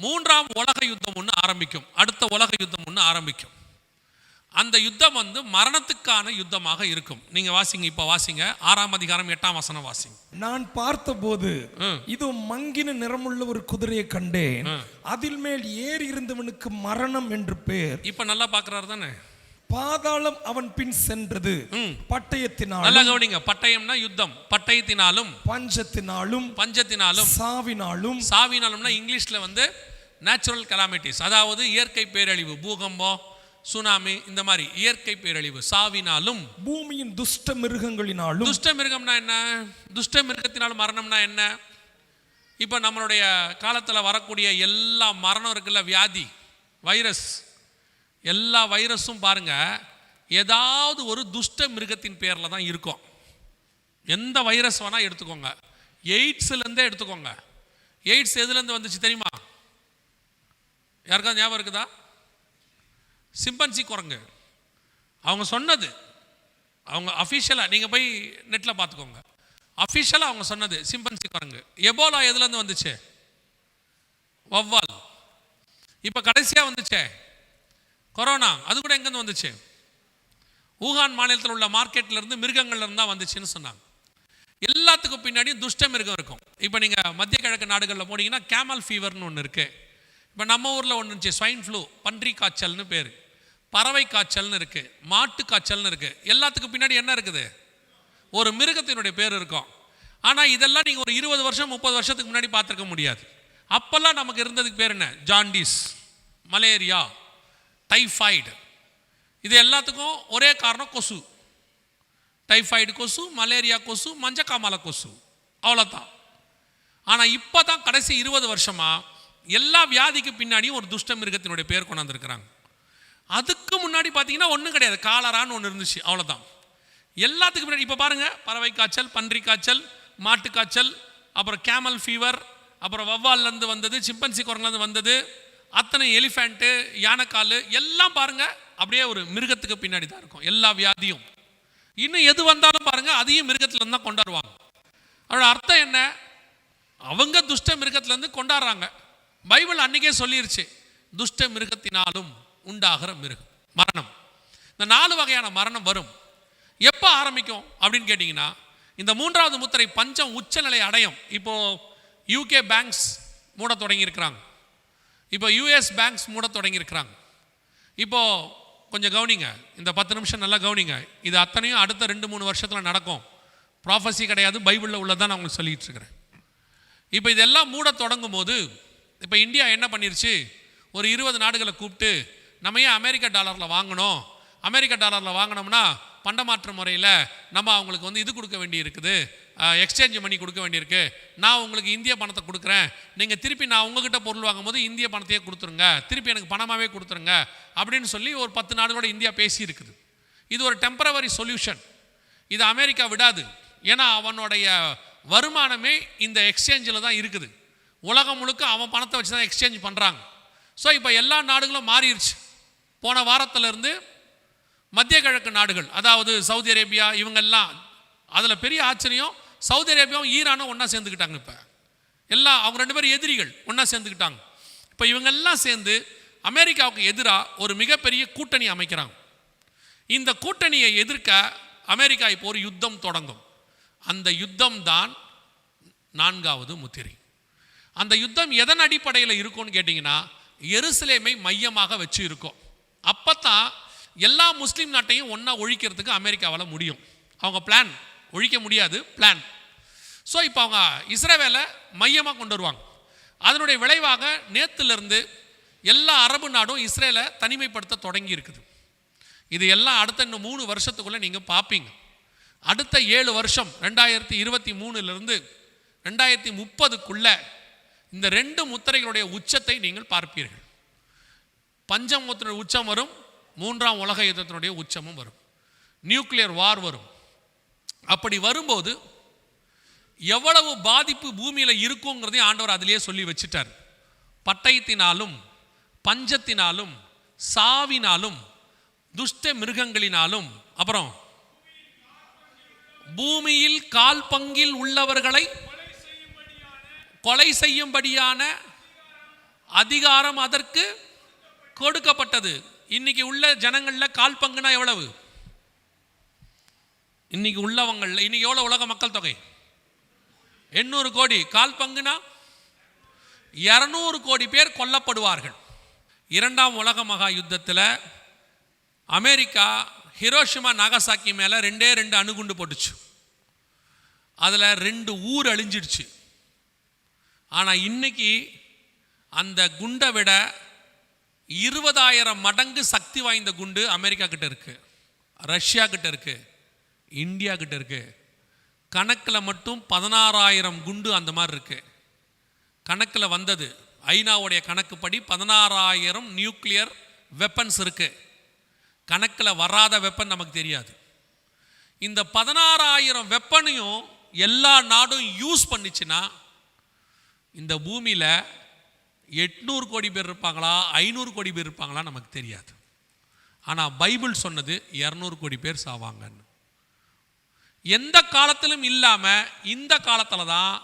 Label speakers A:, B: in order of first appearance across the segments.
A: மூன்றாம் உலக யுத்தம் ஒன்று ஆரம்பிக்கும். அடுத்த உலக யுத்தம் ஒன்று ஆரம்பிக்கும். அந்த யுத்தம் வந்து மரணத்துக்கான யுத்தமாக இருக்கும். நீங்க வாசிங்க இப்ப வாசிங்க. ஆறாம் அதிகாரம் எட்டாம் வசனம் வாசிங்க.
B: நான் பார்த்தபோது. இது மங்கின நிறமுள்ள ஒரு குதிரையை கண்டேன். அதில் மேல் ஏறி இருந்தவனுக்கு மரணம் என்று பேர்.
A: இப்ப நல்லா பாக்குறாரு தானே?
B: பாதாளம் அவன் பின் சென்றது.
A: ம்.
B: பட்டயத்தினாலும்
A: நல்லா கவனிங்க. பட்டயம்னா யுத்தம். பட்டயத்தினாலும்.
B: பஞ்சத்தினாலும்
A: பஞ்சத்தினாலும்.
B: சாவினாலும்
A: சாவினாலும்னா இங்கிலீஷ்ல வந்து நேச்சுரல் கலாமிட்டிஸ் அதாவது இயற்கை பேரழிவு பூகம்பம் சுனாமி இந்த மாதிரி இயற்கை பேரழிவு சாவினாலும்.
B: பூமியின் துஷ்ட மிருகங்களினாலும்.
A: துஷ்ட மிருகம்னா என்ன? துஷ்ட மிருகத்தினால் மரணம்னா என்ன? இப்போ நம்மளுடைய காலத்தில் வரக்கூடிய எல்லா மரணம் இருக்குல்ல வியாதி வைரஸ். எல்லா வைரஸும் பாருங்க ஏதாவது ஒரு துஷ்ட மிருகத்தின் பேரில் தான் இருக்கும். எந்த வைரஸ் வேணால் எடுத்துக்கோங்க. எய்ட்ஸ்லேருந்தே எடுத்துக்கோங்க. எய்ட்ஸ் எதுலேருந்து வந்துச்சு தெரியுமா? யாருக்காவது ஞாபகம் இருக்குதா? சிம்பன்சி குரங்கு. அவங்க சொன்னது அவங்க அஃபிஷியலாக நீங்கள் போய் நெட்டில் பார்த்துக்கோங்க. அஃபிஷியலாக அவங்க சொன்னது சிம்பன்சி குரங்கு. எபோலா எதுலேருந்து வந்துச்சு? வவ்வால் இப்போ கடைசியாக வந்துச்சே? கொரோனா. அது கூட எங்கேருந்து வந்துச்சு? ஊகான் மாநிலத்தில் உள்ள மார்க்கெட்லேருந்து மிருகங்கள்லேருந்து தான் வந்துச்சுன்னு சொன்னாங்க. எல்லாத்துக்கும் பின்னாடியும் துஷ்ட மிருகம் இருக்கும். இப்போ நீங்கள் மத்திய கிழக்கு நாடுகளில் போனீங்கன்னா கேமல் ஃபீவர்னு ஒன்று இருக்குது இப்போ நம்ம ஊரில் ஒன்று இருந்துச்சு ஸ்வைன் ஃப்ளூ பன்றி காய்ச்சல்னு பேர். பறவை காய்ச்சல்னு இருக்குது மாட்டு காய்ச்சல்னு இருக்குது எல்லாத்துக்கும் பின்னாடி என்ன இருக்குது? ஒரு மிருகத்தினுடைய பேர் இருக்கும். ஆனால் இதெல்லாம் நீங்கள் ஒரு இருபது வருஷம் முப்பது வருஷத்துக்கு முன்னாடி பார்த்துருக்க முடியாது. அப்போல்லாம் நமக்கு இருந்ததுக்கு பேர் என்ன? Jaundice malaria typhoid. இது எல்லாத்துக்கும் ஒரே காரணம் கொசு. டைஃபாய்டு கொசு மலேரியா கொசு மஞ்சக்காமலை கொசு. அவ்வளோதான் ஆனால் இப்போ தான் கடைசி இருபது வருஷமாக எல்லா வியாதிக்கு பின்னாடியும் ஒரு துஷ்ட மிருகத்தினுடைய பேர் கொண்டாந்துருக்கிறாங்க. அதுக்கு முன்னாடி பார்த்தீங்கன்னா ஒன்றும் கிடையாது. காலரான்னு ஒன்று இருந்துச்சு. அவ்வளோதான் எல்லாத்துக்கும் முன்னாடி இப்போ பாருங்கள் பறவை காய்ச்சல் பன்றி காய்ச்சல் மாட்டு காய்ச்சல் அப்புறம் கேமல் ஃபீவர் அப்புறம் வவ்வால்லேருந்து வந்தது சிம்பன்சி குரங்குலேருந்து வந்தது அத்தனை எலிஃபேண்ட்டு யானைக்கால் எல்லாம் பாருங்க அப்படியே ஒரு மிருகத்துக்கு பின்னாடி தான் இருக்கும். எல்லா வியாதியும். இன்னும் எது வந்தாலும் பாருங்கள் அதையும் மிருகத்துலேருந்து தான் கொண்டாடுவாங்க. அதோட அர்த்தம் என்ன? அவங்க துஷ்ட மிருகத்துலேருந்து கொண்டாடுறாங்க. பைபிள் அன்னைக்கே சொல்லிருச்சு துஷ்ட மிருகத்தினாலும் உண்டாகிற மிருகம். மரணம். இந்த நாலு வகையான மரணம் வரும். எப்போ ஆரம்பிக்கும் அப்படின்னு கேட்டிங்கன்னா இந்த மூன்றாவது முத்திரை பஞ்சம் உச்சநிலை அடையும். இப்போது யூகே பேங்க்ஸ் மூட தொடங்கியிருக்கிறாங்க. இப்போ யூஎஸ் பேங்க்ஸ் மூட தொடங்கியிருக்கிறாங்க. இப்போ கொஞ்சம் கவனிங்க. இந்த பத்து நிமிஷம் நல்லா கவனிங்க. இது அத்தனையும் அடுத்த ரெண்டு மூணு வருஷத்தில் நடக்கும். ப்ராஃபஸி கிடையாது பைபிளில் உள்ளதான் நான் உங்களுக்கு சொல்லிகிட்டு இருக்கிறேன். இப்போ இதெல்லாம் மூட தொடங்கும் போது இப்போ இந்தியா என்ன பண்ணிருச்சு? ஒரு இருபது நாடுகளை கூப்பிட்டு நம்ம ஏன் அமெரிக்க டாலரில் வாங்கணும்? அமெரிக்க டாலரில் வாங்கினோம்னா பண்டமாற்று முறையில் நம்ம அவங்களுக்கு வந்து இது கொடுக்க வேண்டி இருக்குது எக்ஸ்சேஞ்ச் மணி கொடுக்க வேண்டியிருக்கு. நான் உங்களுக்கு இந்திய பணத்தை கொடுக்குறேன். நீங்கள் திருப்பி நான் உங்ககிட்ட பொருள் வாங்கும்போது இந்திய பணத்தையே கொடுத்துருங்க. திருப்பி எனக்கு பணமாகவே கொடுத்துருங்க. அப்படின்னு சொல்லி ஒரு பத்து நாடுகளோட இந்தியா பேசியிருக்குது. இது ஒரு டெம்பரவரி சொல்யூஷன் இது அமெரிக்கா விடாது. ஏன்னா அவனுடைய வருமானமே இந்த எக்ஸ்சேஞ்சில் தான் இருக்குது. உலகம் முழுக்க அவன் பணத்தை வச்சு தான் எக்ஸ்சேஞ்ச் பண்ணுறாங்க ஸோ இப்போ எல்லா நாடுகளும் மாறிடுச்சு போன வாரத்திலிருந்து மத்திய கிழக்கு நாடுகள் அதாவது சவுதி அரேபியா இவங்கெல்லாம் அதில் பெரிய ஆச்சரியம் சவுதி அரேபியாவும் ஈரானும் ஒன்றா சேர்ந்துக்கிட்டாங்க இப்போ. எல்லாம் அவங்க ரெண்டு பேரும் எதிரிகள் ஒன்றா சேர்ந்துக்கிட்டாங்க. இப்போ இவங்கெல்லாம் சேர்ந்து அமெரிக்காவுக்கு எதிராக ஒரு மிகப்பெரிய கூட்டணி அமைக்கிறாங்க. இந்த கூட்டணியை எதிர்க்க அமெரிக்கா இப்போ ஒரு யுத்தம் தொடங்கும். அந்த யுத்தம் தான் நான்காவது முத்திரை. அந்த யுத்தம் எதன் அடிப்படையில் இருக்கும்னு கேட்டிங்கன்னா எருசலேமை மையமாக வச்சு இருக்கும். அப்போ தான் எல்லா முஸ்லீம் நாட்டையும் ஒன்றா ஒழிக்கிறதுக்கு அமெரிக்காவால் முடியும். அவங்க பிளான் ஒழிக்க முடியாது பிளான் ஸோ இப்போ அவங்க இஸ்ரேவேலை மையமாக கொண்டு வருவாங்க. அதனுடைய விளைவாக நேற்றுலேருந்து எல்லா அரபு நாடும் இஸ்ரேலை தனிமைப்படுத்த தொடங்கி இருக்குது. இது எல்லாம் அடுத்த இன்னும் மூணு வருஷத்துக்குள்ளே நீங்கள் பார்ப்பீங்க அடுத்த ஏழு வருஷம் ரெண்டாயிரத்தி இருபத்தி மூணுலேருந்து ரெண்டாயிரத்தி முப்பதுக்குள்ளே இந்த ரெண்டு முத்திரைகளுடைய உச்சத்தை நீங்கள் பார்ப்பீர்கள். பஞ்சம் முத்திரை உச்சம் வரும் மூன்றாம் உலக யுத்தத்தினுடைய உச்சமும் வரும். நியூக்ளியர் வார் வரும். அப்படி வரும்போது எவ்வளவு பாதிப்பு பூமியில் இருக்குங்கிறதையும் ஆண்டவர் அதிலேயே சொல்லி வச்சிட்டார். பட்டயத்தினாலும் பஞ்சத்தினாலும் சாவினாலும் துஷ்ட மிருகங்களினாலும் அப்புறம் பூமியில் கால் பங்கில் உள்ளவர்களை கொலை செய்யும்படியான அதிகாரம் அதற்கு கொடுக்கப்பட்டது. இன்னைக்கு உள்ள ஜனங்களில் கால் பங்குனா எவ்வளவு? இன்னைக்கு உள்ளவங்களில் இன்னைக்கு எவ்வளோ உலக மக்கள் தொகை? எண்ணூறு கோடி. கால் பங்குனா இரநூறு கோடி பேர் கொல்லப்படுவார்கள். இரண்டாம் உலக மகா யுத்தத்தில் அமெரிக்கா ஹிரோஷிமா நாகசாக்கி மேலே ரெண்டே ரெண்டு அணுகுண்டு போட்டுச்சு. அதில் ரெண்டு ஊர் அழிஞ்சிடுச்சு. ஆனால் இன்னைக்கு அந்த குண்டை விட இருபதாயிரம் மடங்கு சக்தி வாய்ந்த குண்டு அமெரிக்கா கிட்ட இருக்கு ரஷ்யா கிட்ட இருக்கு இந்தியா கிட்ட இருக்கு. கணக்கில் மட்டும் பதினாறாயிரம் குண்டு அந்த மாதிரி இருக்கு. கணக்கில் வந்தது ஐநாவுடைய கணக்குப்படி பதினாறாயிரம் நியூக்ளியர் வெப்பன்ஸ் இருக்கு. கணக்கில் வராத வெப்பன் நமக்கு தெரியாது. இந்த பதினாறாயிரம் வெப்பனையும் எல்லா நாடும் யூஸ் பண்ணிச்சுன்னா இந்த பூமியில் எட்நூறு கோடி பேர் இருப்பாங்களா? ஐநூறு கோடி பேர் இருப்பாங்களா நமக்கு தெரியாது. ஆனால் பைபிள் சொன்னது இரநூறு கோடி பேர் சாவாங்கன்னு. எந்த காலத்திலும் இல்லாமல் இந்த காலத்தில் தான்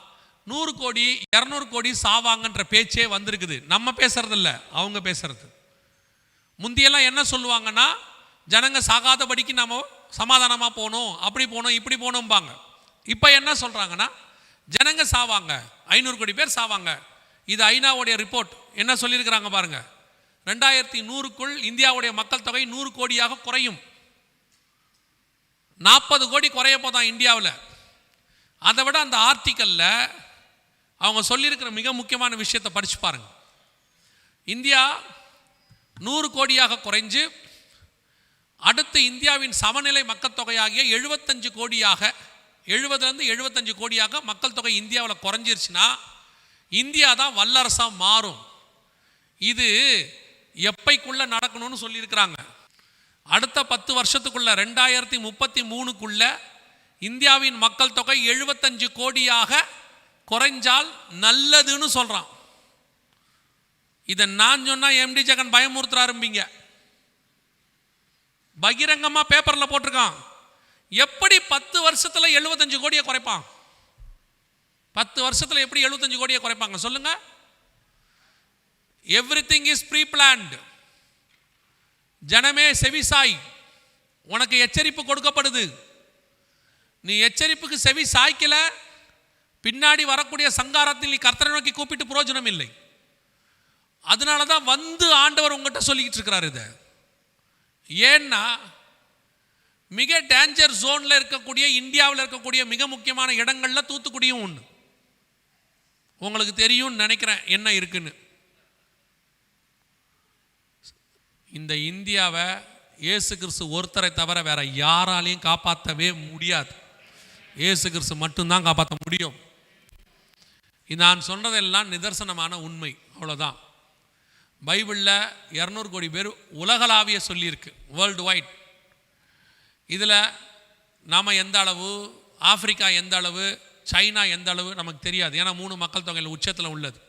A: நூறு கோடி இரநூறு கோடி சாவாங்கன்ற பேச்சே வந்திருக்குது. நம்ம பேசுறதில்ல அவங்க பேசுறது. முந்தியெல்லாம் என்ன சொல்லுவாங்கன்னா ஜனங்க சாகாதபடிக்கு நம்ம சமாதானமாக போகணும் அப்படி போகணும் இப்படி போகணும்பாங்க இப்போ என்ன சொல்கிறாங்கன்னா ஜனங்க சாவாங்க ஐநூறு கோடி பேர் சாவாங்க. இது ஐநாவுடைய ரிப்போர்ட். என்ன சொல்லியிருக்கிறாங்க பாருங்க. ரெண்டாயிரத்தி நூறுக்குள் இந்தியாவுடைய மக்கள் தொகை நூறு கோடியாக குறையும். நாற்பது கோடி குறைய போதான் இந்தியாவில்? அதை விட அந்த ஆர்டிக்கலில் அவங்க சொல்லியிருக்கிற மிக முக்கியமான விஷயத்தை படித்து பாருங்க. இந்தியா நூறு கோடியாக குறைஞ்சு அடுத்து இந்தியாவின் சமநிலை மக்கள் தொகையாகிய எழுபத்தஞ்சு கோடியாக எழுபதுலேருந்து எழுபத்தஞ்சு கோடியாக மக்கள் தொகை இந்தியாவில் குறைஞ்சிருச்சுன்னா இந்தியா தான் வல்லரசாக மாறும். இது எப்பைக்குள்ளே நடக்கணும்னு சொல்லியிருக்கிறாங்க. அடுத்த பத்து வருஷத்துக்குள்ளே ரெண்டாயிரத்தி முப்பத்தி மூணுக்குள்ள இந்தியாவின் மக்கள் தொகை எழுபத்தஞ்சு கோடியாக குறைஞ்சால் நல்லதுன்னு சொல்கிறான் இதை நான் சொன்னால் எம்டி ஜெகன் பயமுறுத்துற ஆரம்பிங்க பகிரங்கமாக பேப்பரில் போட்டிருக்கான். எப்படி பத்து வருஷத்தில் எழுபத்தஞ்சு கோடியை குறைப்பான்? பத்து வருஷத்தில் எப்படி எழுபத்தஞ்சு கோடியை குறைப்பாங்க? சொல்லுங்க. Everything is pre planned ஜனமே செவிசாய். உனக்கு எச்சரிப்பு கொடுக்கப்படுது. நீ எச்சரிப்புக்கு செவி சாய்க்கல பின்னாடி வரக்கூடிய சங்காரத்தில் நீ கர்த்தரை நோக்கி கூப்பிட்டு பிரயோஜனம் இல்லை. அதனால தான் வந்து ஆண்டவர் உங்கள்கிட்ட சொல்லிக்கிட்டு இருக்கிறார் இதை. ஏன்னா மிக டேஞ்சர் ஜோனில் இருக்கக்கூடிய இந்தியாவில் இருக்கக்கூடிய மிக முக்கியமான இடங்கள்ல தூத்துக்குடியும் ஒன்று உங்களுக்கு தெரியும்னு நினைக்கிறேன் என்ன இருக்குன்னு. இந்த இந்தியாவை இயேசு கிறிஸ்து ஒருத்தரை தவிர வேற யாராலையும் காப்பாற்றவே முடியாது. இயேசு கிறிஸ்து மட்டும்தான் காப்பாற்ற முடியும். நான் சொன்னதெல்லாம் நிதர்சனமான உண்மை அவ்வளோதான் பைபிளில் இரநூறு கோடி பேர் உலகளாவிய சொல்லியிருக்கு வேர்ல்டு வைட் இதில் நாம் எந்த அளவு ஆப்பிரிக்கா எந்த அளவு சைனா எந்த அளவு நமக்கு தெரியாது. ஏன்னா மூணு மக்கள் தொகையில் உச்சத்தில் உள்ளது.